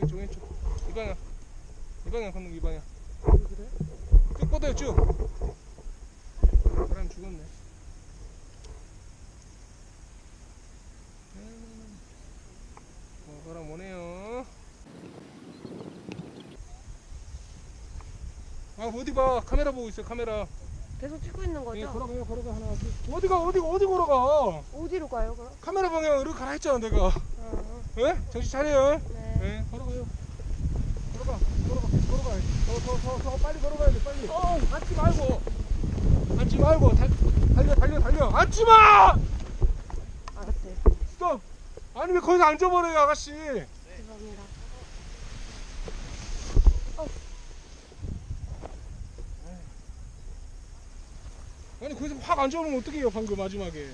왼쪽 왼쪽 왼쪽 이 방향 이 방향 거, 이 방향 그래? 쭉 뻗어요 쭉 바람 죽었네 음. 어, 바람 오네요 아 어디 봐 카메라 보고 있어 카메라 계속 찍고 있는 예, 거죠? 걸어가요 걸어가 하나 둘. 어디가 어디 어디 걸어가 어디로 가요 그럼? 카메라 방향으로 가라 했잖아 내가 어, 예? 정신 차려요 네. 예 걸어가요. 걸어가 걸어가 걸어가 더 더 더 더 빨리 걸어가야 돼 빨리. 어 앉지 말고. 앉지 말고. 달, 달려 달려 달려. 앉지 마! 알았어요. 스톱! 아니 왜 거기서 앉아버려요 아가씨? 죄송합니다. 아니 거기서 확 앉아보면 어떡해요 방금 마지막에